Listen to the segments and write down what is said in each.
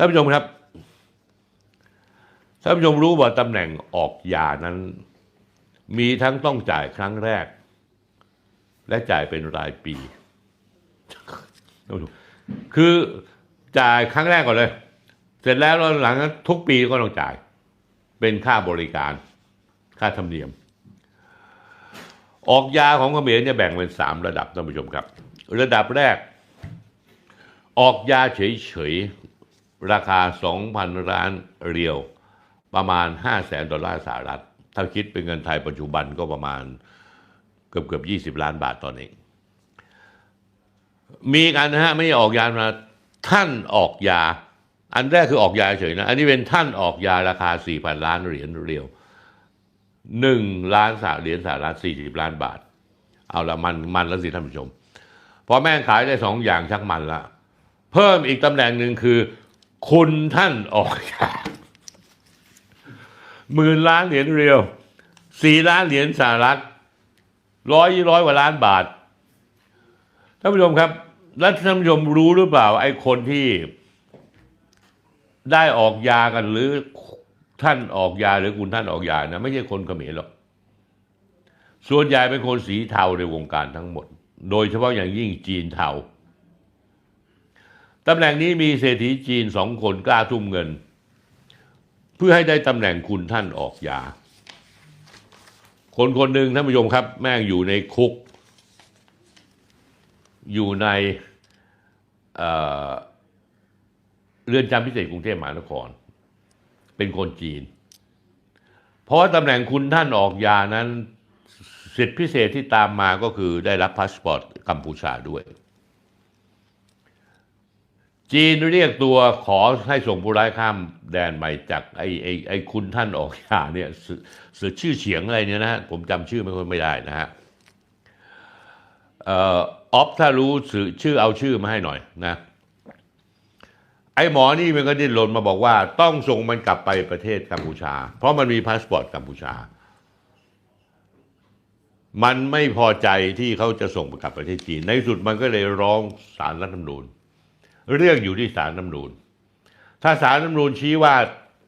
ท่านผู้ชมครับท่านผู้ชมรู้ว่าตำแหน่งออกยานั้น มีทั้งต้องจ่ายครั้งแรก และจ่ายเป็นรายปีท่านผู้ชมคือจ่ายครั้งแรกก่อนเลย เสร็จแล้วหลังนั้นทุกปีก็ต้องจ่าย เป็นค่าบริการ ค่าธรรมเนียม ออกยาของเขมรเนี่ยแบ่งเป็นสามระดับท่านผู้ชมครับ ระดับแรก ออกยาเฉย ราคา 2,000 ล้านเรียว ประมาณ 5 0 0แสนดอลลาร์สหรัฐ ถ้าคิดเป็นเงินไทยปัจจุบันก็ประมาณเกือบเกือบ20 ล้านบาทตอนนี้ มีกันนะฮะ ไม่ออกยามาท่านออกยา อันแรกคือออกยาเฉยนะ อันนี้เป็นท่านออกยาราคา 4,000 ล้านเหรียญเรียวหนึ่งล้านสาเหรียญสหรัฐสี่สิบล้านบาท เอาละมันมันแล้วสิท่านผู้ชม พอแม่งขายได้สองอย่างชักมันละ เพิ่มอีกตำแหน่งหนึ่งคือ คุณท่านออกยาหมื่นล้านเหรียญเรียวสี่ล้านเหรียญสหรัฐร้อยร้อยกว่าล้านบาทท่านผู้ชมครับแล้วท่านผู้ชมรู้หรือเปล่า ไอ้คนที่ ได้ออกยากันหรือท่านออกยาหรือคุณท่านออกยานะไม่ใช่คนเขมรหรอกส่วนใหญ่เป็นคนสีเทาในวงการทั้งหมด โดยเฉพาะอย่างยิ่งจีนเทา ตำแหน่งนี้มีเศรษฐีจีนสองคนกล้าทุ่มเงิน เพื่อให้ได้ตำแหน่งคุณท่านออกยา คนคนหนึ่งท่านผู้ชมครับ แม่งอยู่ในคุก อยู่ในเเรือนจำพิเศษกรุงเทพมหานคร เป็นคนจีน เพราะาตำแหน่งคุณท่านออกยานั้นสิทธิพิเศษที่ตามมาก็คือได้รับพาสปอร์ตกัมพูชาด้วย จีนเรียกตัวขอให้ส่งผู้ร้ายข้ามแดนไปจากไอ้ไอ้ไอ้คุณท่านออกยาเนี่ยเสือเสือชื่อเฉียงอะไรเนี่ยนะผมจำชื่อไม่ค่อยไม่ได้นะฮะออฟถ้ารู้สื่อชื่อเอาชื่อมาให้หน่อยนะ ไอ้หมอนี่มันก็ดิ้นรนมาบอกว่า ต้องส่งมันกลับไปประเทศกัมพูชา เพราะมันมีพาสปอร์ตกัมพูชา มันไม่พอใจที่เขาจะส่งกลับประเทศจีน ในที่สุดมันก็เลยร้องศาลรัฐธรรมนูญ เรื่องอยู่ที่ศาลรัฐธรรมนูญถ้าศาลรัฐธรรมนูญชี้ว่า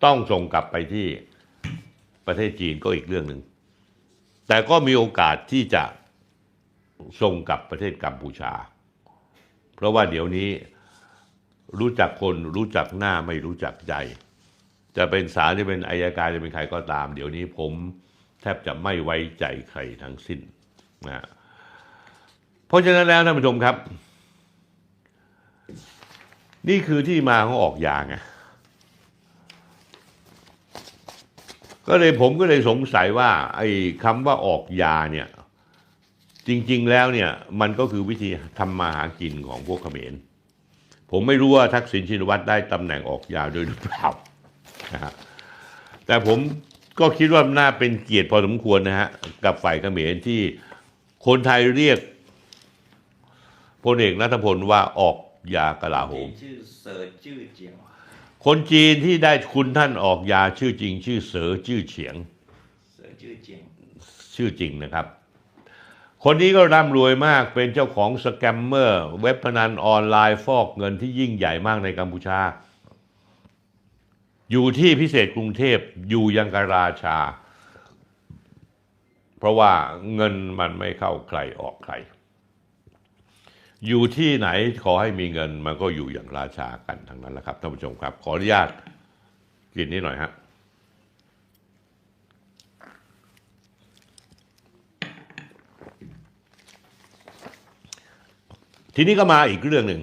ต้องส่งกลับไปที่ประเทศจีนก็อีกเรื่องหนึ่งแต่ก็มีโอกาสที่จะส่งกลับประเทศกัมพูชา เพราะว่าเดี๋ยวนี้รู้จักคนรู้จักหน้าไม่รู้จักใจ จะเป็นศาลจะเป็นอายการจะเป็นใครก็ตาม เดี๋ยวนี้ผมแทบจะไม่ไว้ใจใครทั้งสิ้นนะเพราะฉะนั้นแล้วท่านผู้ชมครับ นี่คือที่มาของออกยาไงก็เลยผมก็เลยสงสัยว่า ไอ้คำว่าออกยาเนี่ย จริง ๆ แล้วเนี่ย มันก็คือวิธีทำมาหากินของพวกเขมร ผมไม่รู้ว่าทักษิณชินวัตรได้ตำแหน่งออกยาด้วยหรือเปล่านะฮะแต่ผมก็คิดว่าน่าเป็นเกียรติพอสมควรนะฮะ กับฝ่ายเขมรที่คนไทยเรียกพลเอกนัทพลว่าออก ยากลาโหมชื่อเสิร์ชชื่อเจียงคนจีนที่ได้คุณท่านออกยาชื่อจริง ชื่อเสอชื่อเฉียง เสิร์ชชื่อเจียงชื่อจริงนะครับ คนนี้ก็ร่ำรวยมากเป็นเจ้าของสแกมเมอร์เว็บพนันออนไลน์ฟอกเงินที่ยิ่งใหญ่มากในกัมพูชา อยู่ที่พิเศษกรุงเทพอยู่ยังกราชา เพราะว่าเงินมันไม่เข้าใครออกใคร อยู่ที่ไหนขอให้มีเงินมันก็อยู่อย่างราชากันทั้งนั้นแหละครับท่านผู้ชมครับ ขออนุญาตกินนิดหน่อยฮะทีนี้ก็มาอีกเรื่องหนึ่ง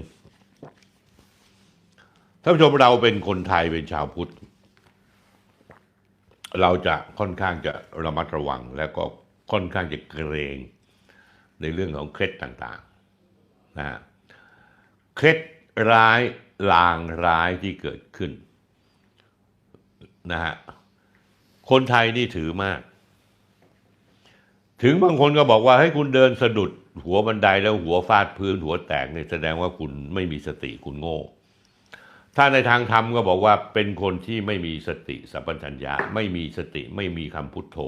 ท่านผู้ชมเราเป็นคนไทยเป็นชาวพุทธ เราจะค่อนข้างจะระมัดระวัง แล้วก็ค่อนข้างจะเกรงในเรื่องของเคล็ดต่าง นะฮะเคล็ดร้ายลางร้ายที่เกิดขึ้นนะฮะคนไทยนี่ถือมาก ถึงบางคนก็บอกว่าให้คุณเดินสะดุดหัวบันไดแล้วหัวฟาดพื้นหัวแตกเนี่ยแสดงว่าคุณไม่มีสติคุณโง่ ถ้าในทางธรรมก็บอกว่าเป็นคนที่ไม่มีสติสัมปชัญญะไม่มีสติไม่มีคำพุทโธ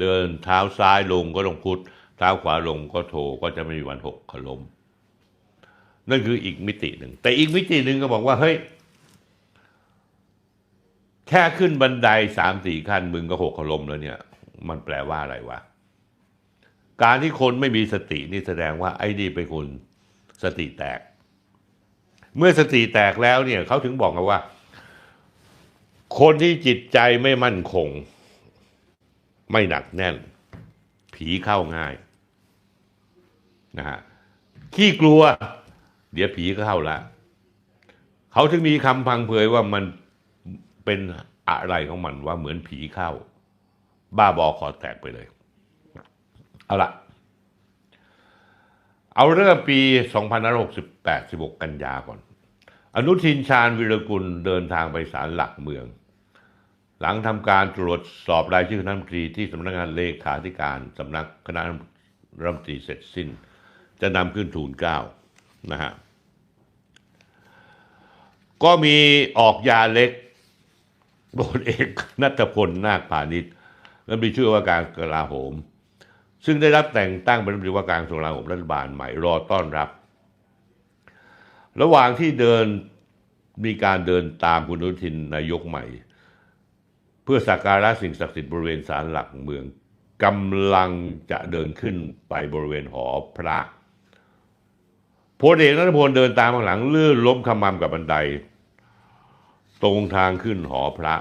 เดินเท้าซ้ายลงก็ต้องพุทเท้าขวาลงก็โธก็จะไม่มีวันหกขลม นั่นคืออีกมิติหนึ่ง แต่อีกมิติหนึ่งก็บอกว่า เฮ้ย แค่ขึ้นบันไดสามสี่ขั้นมึงก็หกขลมแล้วเนี่ย มันแปลว่าอะไรวะ การที่คนไม่มีสตินี่แสดงว่าไอ้นี่เป็นคนสติแตก เมื่อสติแตกแล้วเนี่ยเขาถึงบอกกันว่า คนที่จิตใจไม่มั่นคง ไม่หนักแน่น ผีเข้าง่ายนะฮะขี้กลัว เดี๋ยวผีก็เข้าละเขาถึงมีคำพังเพยว่ามันเป็นอะไรของมันว่าเหมือนผีเข้า บ้าบอคอแตกไปเลย เอาละเอาเริ่มปี2568 16 กันยาก่อน อนุทินชาญวิรกุลเดินทางไปศาลหลักเมือง หลังทำการตรวจสอบรายชื่อคณะรัฐมนตรีที่สำนักงานเลขาธิการสำนักคณะรัฐมนตรีเสร็จสิ้น จะนำขึ้นทูลเกล้านะฮะ ก็มีออกยาเล็กโบนเอกนัทพลนาคพาณิชย์และมีชื่อว่าการกลาโหม ซึ่งได้รับแต่งตั้งเป็นรัฐมนตรีว่าการกระทรวงกลาโหมรัฐบาลใหม่รอต้อนรับ ระหว่างที่เดินมีการเดินตามคุณอนุทินนายกใหม่ เพื่อสักการะสิ่งศักดิ์สิทธิ์บริเวณศาลหลักเมืองกำลังจะเดินขึ้นไปบริเวณหอพระพลเอกนัทพลเดินตามข้างหลังลื่นล้มขมำกับบันได ตรงทางขึ้นหอพระ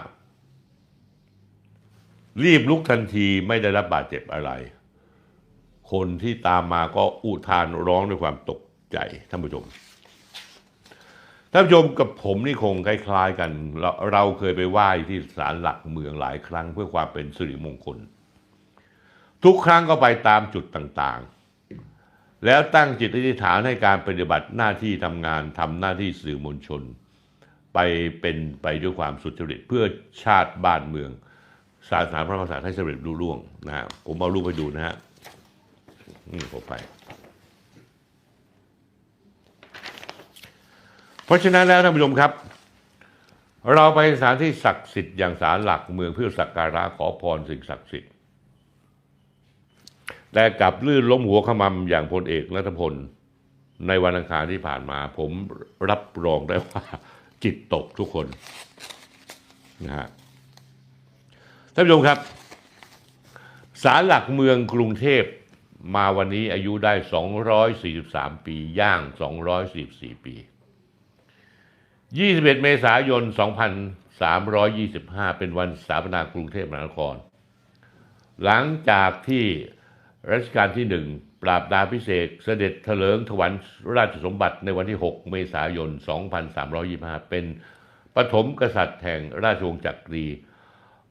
รีบลุกทันทีไม่ได้รับบาดเจ็บอะไร คนที่ตามมาก็อุทานร้องด้วยความตกใจท่านผู้ชมท่านผู้ชมกับผมนี่คงคล้าย ๆ กันเราเราเคยไปไหว้ที่ศาลหลักเมืองหลายครั้งเพื่อความเป็นสิริมงคล ทุกครั้งก็ไปตามจุดต่างๆ แล้วตั้งจิตอธิษฐานให้การปฏิบัติหน้าที่ทำงานทำหน้าที่สื่อมวลชน ไปเป็นไปด้วยความสุจริตเพื่อชาติบ้านเมืองศาสนาพระมหากษัตริย์ให้สำเร็จรุ่ร่วงนะฮะผมเอารูปไปดูนะฮะนี่ผมไปเพราะฉะนั้นแล้วท่านผู้ชมครับ เราไปสถานที่ศักดิ์สิทธิ์อย่างศาลหลักเมืองเพื่อสักการะขอพรสิ่งศักดิ์สิทธิ์แต่กลับลื่นล้มหัวขมำอย่างพลเอกนัทพลในวันอังคารที่ผ่านมา ผมรับรองได้ว่า จิตตกทุกคนนะฮะท่านผู้ชมครับศาลหลักเมืองกรุงเทพมาวันนี้อายุได้ 243 ปี ย่าง 244 ปี 21 เมษายน 2325 เป็นวันสถาปนากรุงเทพมหานคร หลังจากที่รัชกาลที่หนึ่ง ปราบดาพิเศษเสด็จเถลิงถวันราชสมบัติในวันที่ 6 เมษายน 2325 เป็นปฐมกษัตริย์แห่งราชวงศ์จักรี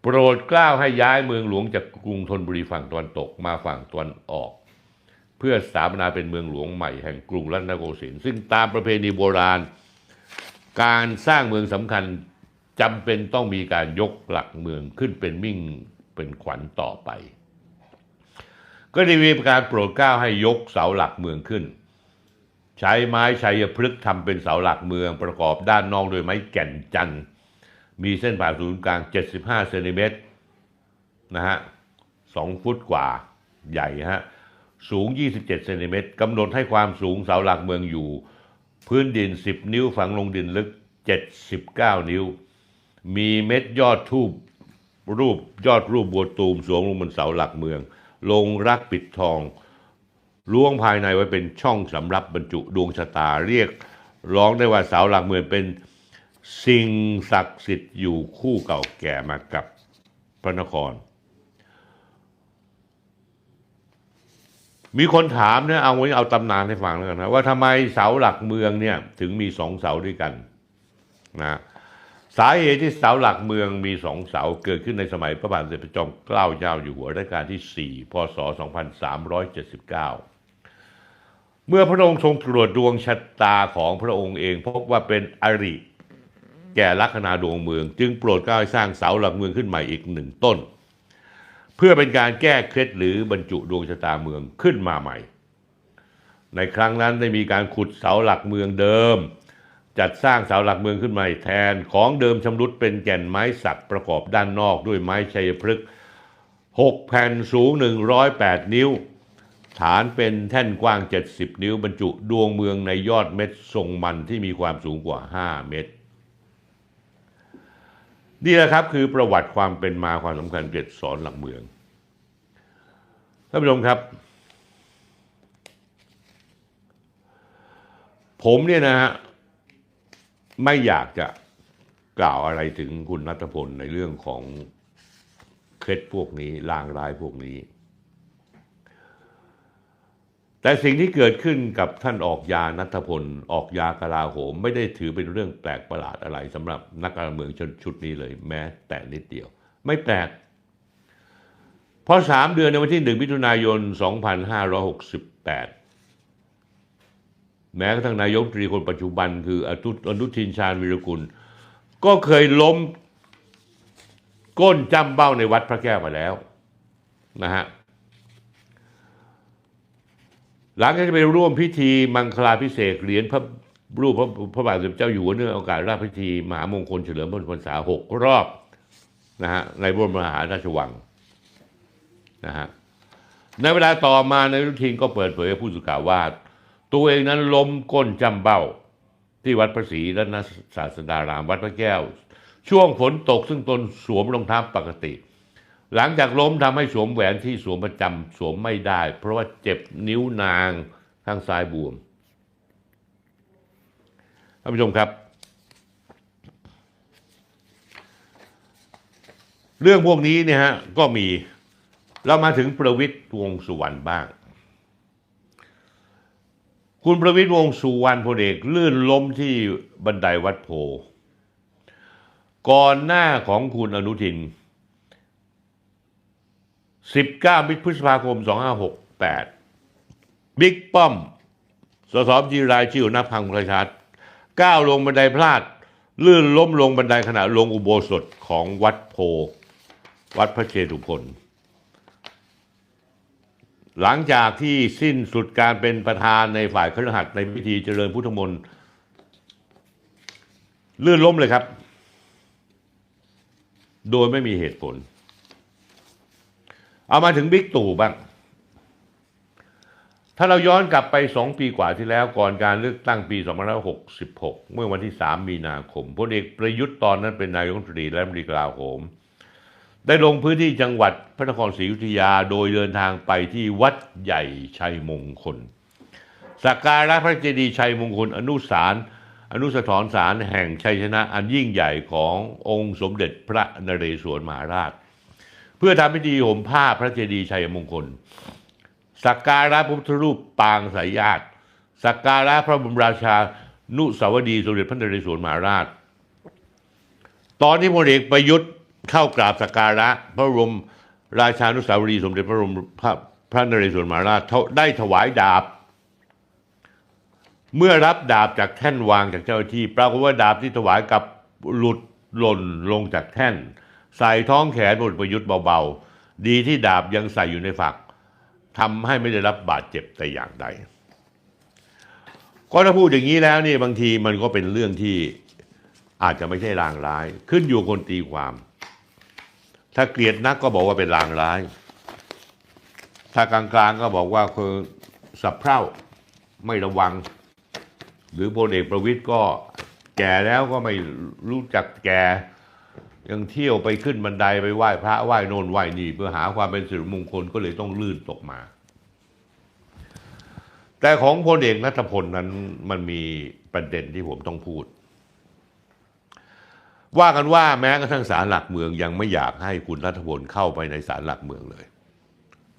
โปรดกล้าวให้ย้ายเมืองหลวงจากกรุงธนบุรีฝั่งตะวันตกมาฝั่งตะวันออก เพื่อสถาปนาเป็นเมืองหลวงใหม่แห่งกรุงรัตนโกสินทร์ซึ่งตามประเพณีโบราณ การสร้างเมืองสำคัญจำเป็นต้องมีการยกหลักเมืองขึ้นเป็นมิ่งเป็นขวัญต่อไป ก็ได้มีการโปรดเกล้าให้ยกเสาหลักเมืองขึ้น ใช้ไม้ชัยพฤกษ์ทำเป็นเสาหลักเมืองประกอบด้านนอกโดยไม้แก่นจันทร์มีเส้นผ่าศูนย์กลาง 75เซนติเมตรนะฮะ2ฟุตกว่าใหญ่ฮะสูง 27เซนติเมตรกำหนดให้ความสูงเสาหลักเมืองอยู่ พื้นดิน 10 นิ้วฝังลงดินลึก 79 นิ้ว มีเม็ดยอดทูบรูปยอดรูปบัวตูมสวมลงบนเสาหลักเมือง ลงรักปิดทองล้วงภายในไว้เป็นช่องสำรับบรรจุดวงชะตาเรียก ร้องได้ว่าเสาหลักเมืองเป็นสิ่งศักดิ์สิทธิ์อยู่คู่เก่าแก่มากับพระนคร มีคนถามเนี่ยเอาไว้เอาตำนานให้ฟังแล้วกันนะว่าทำไมเสาหลักเมืองเนี่ยถึงมีสองเสาด้วยกันนะ สาเหตุที่เสาหลักเมืองมีสองเสาเกิดขึ้นในสมัยพระบาทสมเด็จพระจอมเกล้าเจ้าอยู่หัวรัชกาลที่ 4 พศ 2379 เมื่อพระองค์ทรงตรวจดวงชะตาของพระองค์เอง พบว่าเป็นอริ แก่ลัคนาดวงเมือง จึงโปรดเกล้าให้สร้างเสาหลักเมืองขึ้นใหม่อีกหนึ่งต้น เพื่อเป็นการแก้เคล็ดหรือบรรจุดวงชะตาเมืองขึ้นมาใหม่ ในครั้งนั้นได้มีการขุดเสาหลักเมืองเดิม จัดสร้างเสาหลักเมืองขึ้นใหม่แทนของเดิมชำรุดเป็นแก่นไม้สักประกอบด้านนอกด้วยไม้ชัยพฤกษ์6แผ่นสูง 108 นิ้ว ฐานเป็นแท่นกว้าง 70 นิ้วบรรจุดวงเมืองในยอดเม็ดทรงมันที่มีความสูงกว่า 5 เมตร นี่แหละครับคือประวัติความเป็นมาความสำคัญเกร็ดสอนหลักเมืองท่านผู้ชมครับ ผมเนี่ยนะฮะ ไม่อยากจะกล่าวอะไรถึงคุณนัทพลในเรื่องของเคล็ดพวกนี้ลางร้ายพวกนี้ แต่สิ่งที่เกิดขึ้นกับท่านออกยานัทพล ออกยากลาโหม ไม่ได้ถือเป็นเรื่องแปลกประหลาดอะไรสำหรับนักการเมืองชนชุดนี้เลยแม้แต่นิดเดียว ไม่แปลก เพราะสามเดือนในวันที่หนึ่งมิถุนายน 2568 แม้กระทั่งนายกตรีคนปัจจุบัน คืออนุอนุทินชาญวิรกุล ก็เคยล้มก้นจำเบ้าในวัดพระแก้วมาแล้วนะฮะหลังจากไปร่วมพิธีมังคลาพิเศษเหรียญพระรูปพระพระบาทสมเด็จเจ้าอยู่หัวเนื่องโอกาสราชพิธี มหามงคลเฉลิมพระชนมพรรษาหกรอบนะฮะในบรมมหาราชวังนะฮะในเวลาต่อมานายอนุทินก็เปิดเผยกับผู้สื่อข่าวว่า ตัวเองนั้นล้มก้นจำเบ้า ที่วัดพระศรีรัตนศาสดารามวัดพระแก้ว ช่วงฝนตกซึ่งตนสวมรองเท้าปกติ หลังจากล้มทำให้สวมแหวนที่สวมประจำสวมไม่ได้ เพราะว่าเจ็บนิ้วนางข้างซ้ายบวมท่านผู้ชมครับ เรื่องพวกนี้เนี่ยฮะก็มีเรามาถึงประวิตยวงสุวรรณบ้าง คุณประวิตยวงสุวรรณพลเอกลื่นล้มที่บันไดวัดโพ ก่อนหน้าของคุณอนุทิน 19 มิถุพฤษภาคม2568 บิ๊กป้อม สสจีรายชื่อหัวหน้าพังประชาชก้าวลงบันไดพลาด ลื่นล้มลงบันไดขณะลงอุโบสถของวัดโพ วัดพระเชตุพน หลังจากที่สิ้นสุดการเป็นประธานในฝ่ายครหัสในพิธีเจริญพุทธมนต์ลื่นล้มเลยครับ โดยไม่มีเหตุผล เอามาถึงบิ๊กตู่บ้าง ถ้าเราย้อนกลับไปสองปีกว่าที่แล้วก่อนการเลือกตั้งปี 2566 เมื่อวันที่ 3 มีนาคมพลเอกประยุทธ์ตอนนั้นเป็นนายกรัฐมนตรีและมนตรีกลาโหม ได้ลงพื้นที่จังหวัดพระนครศรีอยุธยาโดยเดินทางไปที่วัดใหญ่ชัยมงคลสักการะพระเจดีย์ชัยมงคลอนุสารอนุสถรสารแห่งชัยชนะอันยิ่งใหญ่ขององค์สมเด็จพระนเรศวรมหาราช เพื่อทำพิธีห่มผ้าพระเจดีย์ชัยมงคล สักการะพระพุทธรูปปางสายญาติสักการะพระบรมราชานุสาวดีสมเด็จพระนเรศวรมหาราช ตอนที่พลเอกประยุทธ์ เข้ากราบสักการะพระบรมราชานุสาวรีย์สมเด็จพระบรมพระพระนเรศวรมหาราชได้ถวายดาบ เมื่อรับดาบจากแท่นวางจากเจ้าที่ ปรากฏว่าดาบที่ถวายกับหลุดหล่นลงจากแท่น ใส่ท้องแขนพลเอกประยุทธ์เบาๆ ดีที่ดาบยังใส่อยู่ในฝักทำให้ไม่ได้รับบาดเจ็บแต่อย่างใด ก็ถ้าพูดอย่างนี้แล้วนี่บางทีมันก็เป็นเรื่องที่อาจจะไม่ใช่ลางร้าย ขึ้นอยู่คนตีความ ถ้าเกลียดนักก็บอกว่าเป็นลางร้าย ถ้ากลางๆก็บอกว่าคือสับเพร่าไม่ระวัง หรือพลเอกประวิตยก็แก่แล้วก็ไม่รู้จักแก่ยังเที่ยวไปขึ้นบันไดไปไหว้พระไหว้โนนไหว้นี่เพื่อหาความเป็นสิริมงคลก็เลยต้องลื่นตกมา แต่ของพลเอกนัทพลนั้นมันมีประเด็นที่ผมต้องพูด ว่ากันว่าแม้กระทั่งศาลหลักเมืองยังไม่อยากให้คุณรัฐพลเข้าไปในศาลหลักเมืองเลย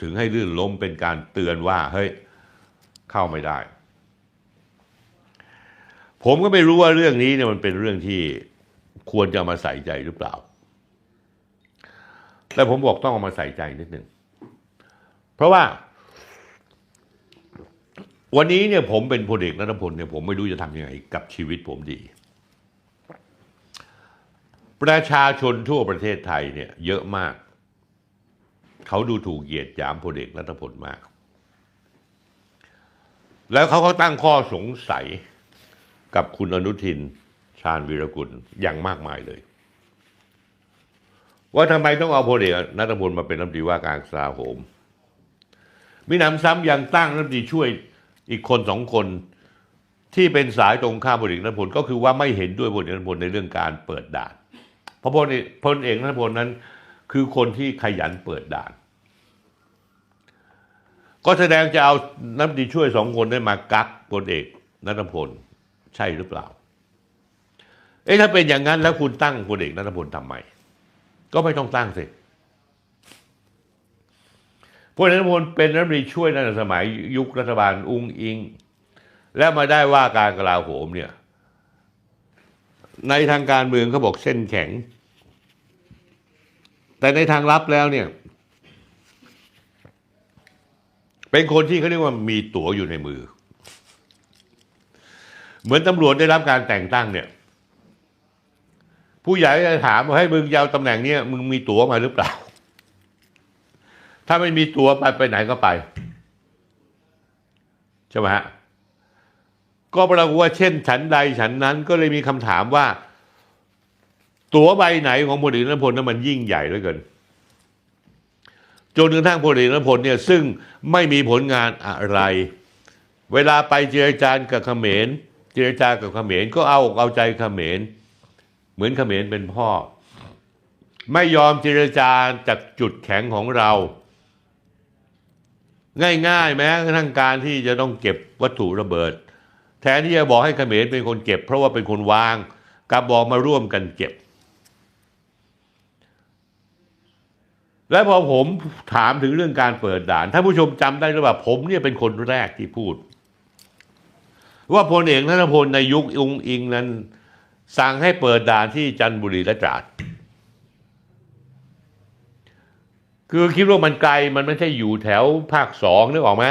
ถึงให้ลื่นล้มเป็นการเตือนว่าเฮ้ยเข้าไม่ได้ ผมก็ไม่รู้ว่าเรื่องนี้เนี่ยมันเป็นเรื่องที่ควรจะมาใส่ใจหรือเปล่า แต่ผมบอกต้องเอามาใส่ใจนิดหนึ่ง เพราะว่า วันนี้เนี่ยผมเป็นพลเอกนัทพลเนี่ยผมไม่รู้จะทำยังไงกับชีวิตผมดี ประชาชนทั่วประเทศไทยเนี่ยเยอะมาก เขาดูถูกเหยียดหยามพลเอกนัทพลมาก แล้วเขาก็ตั้งข้อสงสัยกับคุณอนุทินชาญวีรกุลอย่างมากมายเลย ว่าทำไมต้องเอาพลเอกนัทพลมาเป็นรัฐมนตรีว่าการกระทรวงกลาโหมมีหนำซ้ำยังตั้งรัฐมนตรีช่วยอีกคนสองคนที่เป็นสายตรงข้ามพลเอกนัทพลก็คือว่าไม่เห็นด้วยพลเอกนัทพลในเรื่องการเปิดด่าน เพราะพลเอกพลเอกนัทพลนั้น คือคนที่ขยันเปิดด่าน ก็แสดงจะเอาน้ำดีช่วยสองคนได้มากักพลเอกนัทพลใช่หรือเปล่า เอ๊ะถ้าเป็นอย่างนั้นแล้วคุณตั้งพลเอกนัทพลทำไม ก็ไม่ต้องตั้งสิพลเอกนัทพลเป็นรัฐมนตรีช่วยในสมัยยุครัฐบาลอุ้งอิง และมาได้ว่าการกลาโหมเนี่ย ในทางการเมืองเขาบอกเส้นแข็ง แต่ในทางลับแล้วเนี่ย เป็นคนที่เขาเรียกว่ามีตั๋วอยู่ในมือ เหมือนตำรวจได้รับการแต่งตั้งเนี่ย ผู้ใหญ่จะถามว่าให้มึงยาวตำแหน่งเนี้ยมึงมีตั๋วมาหรือเปล่า ถ้าไม่มีตั๋วไปไปไหนก็ไปใช่ไหมฮะ ก็ปรากฏว่าเช่น ฉันใดฉันนั้นก็เลยมีคำถามว่า ตั๋วใบไหนของพลเอกนพลนั้นมันยิ่งใหญ่เหลือเกินจนกระทั่งพลเอกนพลเนี่ยซึ่งไม่มีผลงานอะไร เวลาไปเจรจากับเขมร เจรจากับเขมรก็เอาเอาใจเขมร เหมือนเขมรเป็นพ่อ ไม่ยอมเจรจาจากจุดแข็งของเรา ง่ายๆ แม้กระทั่งการที่จะต้องเก็บวัตถุระเบิด แทนที่จะบอกให้เขมรเป็นคนเก็บ เพราะว่าเป็นคนวางกลับบอกมาร่วมกันเก็บ และพอผมถามถึงเรื่องการเปิดด่านท่านผู้ชมจำได้หรือเปล่าผมเนี่ยเป็นคนแรกที่พูด ว่าพลเอกนัทพลในยุคอุงอิงนั้น สั่งให้เปิดด่านที่จันทบุรีและตราดคือคิดว่ามันไกลมันไม่ใช่อยู่แถวภาคสองนึกออกไหม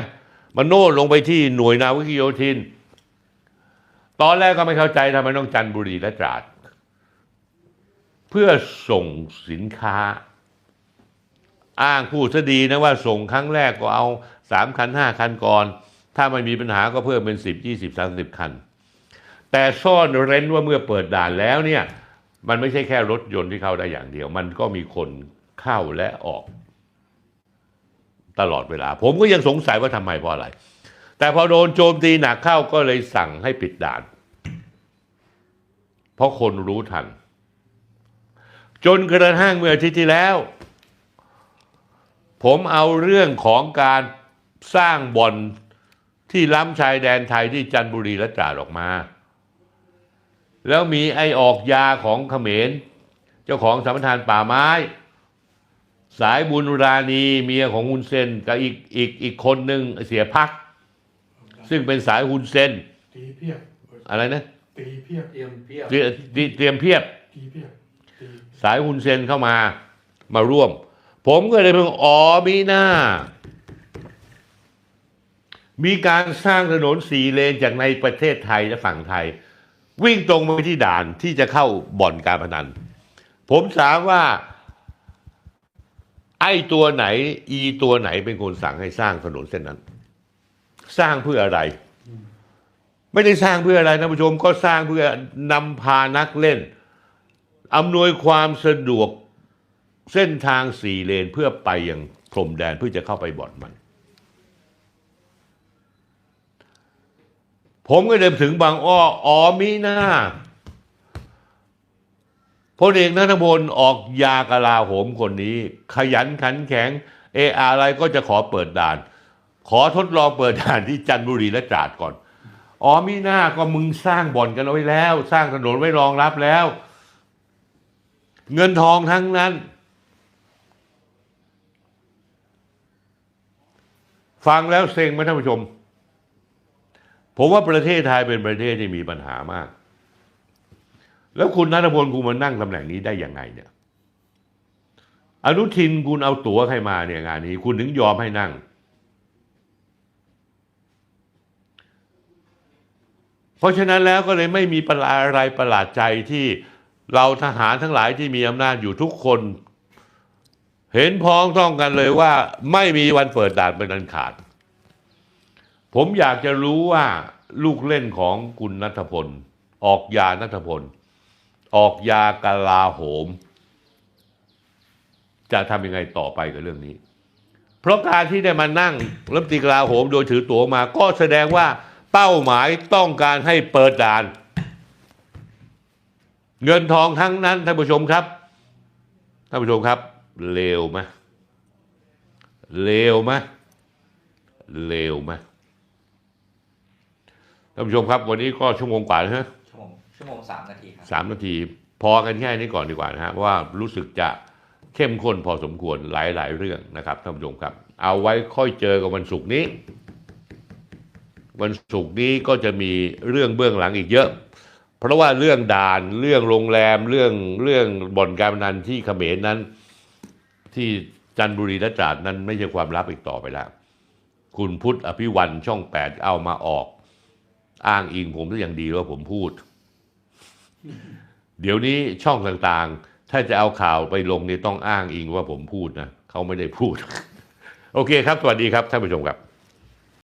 มันโน่นลงไปที่หน่วยนาวิกโยธิน ตอนแรกก็ไม่เข้าใจทำไมต้องจันทบุรีและตราด เพื่อส่งสินค้า อ้างพูดซะดีนะว่าส่งครั้งแรกก็เอาสามคันห้าคันก่อน ถ้าไม่มีปัญหาก็เพิ่มเป็นสิบยี่สิบสามสิบคัน แต่ซ่อนเร้นว่าเมื่อเปิดด่านแล้วเนี่ยมันไม่ใช่แค่รถยนต์ที่เข้าได้อย่างเดียว มันก็มีคนเข้าและออก ตลอดเวลา ผมก็ยังสงสัยว่าทำไมเพราะอะไร แต่พอโดนโจมตีหนักเข้าก็เลยสั่งให้ปิดด่าน เพราะคนรู้ทัน จนกระทั่งเมื่ออาทิตย์ที่แล้ว ผมเอาเรื่องของการสร้างบ่อนที่ล้ำชายแดนไทยที่จันทบุรีและตราดออกมา แล้วมีไอออกยาของเขมร เจ้าของสัมปทานป่าไม้ สายบุญราณีเมียของฮุนเซนกับอีกอีกอีกคนหนึ่งเสียพัก ซึ่งเป็นสายฮุนเซนตีเพียบอะไรนะตีเพียบเตรียมเพียบเตรียเตรียมเพียบตีเพียบตีสายฮุนเซนเข้ามามาร่วม ผมก็เลยเพิ่งอ๋อมีหน้า มีการสร้างถนนสีเลนจากในประเทศไทยและฝั่งไทย วิ่งตรงไปที่ด่านที่จะเข้าบ่อนการพนัน ผมถามว่าไอ้ตัวไหน อีตัวไหนเป็นคนสั่งให้สร้างถนนเส้นนั้น สร้างเพื่ออะไร ไม่ได้สร้างเพื่ออะไรท่านผู้ชม ก็สร้างเพื่อนำพานักเล่นอำนวยความสะดวกเส้นทางสี่เลนเพื่อไปยังพรมแดนเพื่อจะเข้าไปบ่อนมัน ผมก็เดินถึงบางอ้ออ๋อมีหน้าพลเอกนัทพลออกยากลาโหมคนนี้ ขยันขันแข็ง เอออะไรก็จะขอเปิดด่าน ขอทดลองเปิดด่านที่จันทบุรีและตราดก่อน อ๋อมีหน้าก็มึงสร้างบ่อนกันเอาไว้แล้ว สร้างถนนไว้รองรับแล้ว เงินทองทั้งนั้น ฟังแล้วเซ็งไหมท่านผู้ชม ผมว่าประเทศไทยเป็นประเทศที่มีปัญหามาก แล้วคุณนัทพลคุณมานั่งตำแหน่งนี้ได้ยังไงเนี่ยอนุทินคุณเอาตั๋วใครมาเนี่ยงานนี้ คุณถึงยอมให้นั่ง เพราะฉะนั้นแล้วก็เลยไม่มีประหลาดอะไรประหลาดใจที่เราทหารทั้งหลายที่มีอำนาจอยู่ทุกคน เห็นพ้องต้องกันเลยว่า ไม่มีวันเปิดด่านเป็นอันขาด ผมอยากจะรู้ว่าลูกเล่นของคุณนัทพล ออกยานัทพล ออกยากลาโหม จะทำยังไงต่อไปกับเรื่องนี้ เพราะการที่ได้มานั่งรัฐมนตรีกลาโหมโดยถือตั๋วมา ก็แสดงว่า เป้าหมายต้องการให้เปิดด่าน เงินทองทั้งนั้นท่านผู้ชมครับท่านผู้ชมครับเลวไหมเลวไหมเลวไหมท่านผู้ชมครับ วันนี้ก็ชั่วโมงกว่าแล้วฮะชั่วโมงชั่วโมงสามนาทีครับสามนาที พอกันแค่นี้ก่อนดีกว่านะฮะเพราะว่ารู้สึกจะเข้มข้นพอสมควรหลายๆเรื่องนะครับท่านผู้ชมครับ เอาไว้ค่อยเจอกันวันศุกร์นี้ วันศุกร์นี้ก็จะมีเรื่องเบื้องหลังอีกเยอะ เพราะว่าเรื่องด่านเรื่องโรงแรมเรื่องเรื่องบ่อนการพนันที่เขมรนั้น ที่จันทบุรีและตราดนั้นไม่ใช่ความลับอีกต่อไปแล้ว คุณพุทธอภิวันช่องแปดเอามาออก อ้างอิงผมก็ยังดีว่าผมพูด เดี๋ยวนี้ช่องต่างๆ ถ้าจะเอาข่าวไปลงนี่ต้องอ้างอิงว่าผมพูดนะเขาไม่ได้พูด โอเคครับสวัสดีครับท่านผู้ชมครับ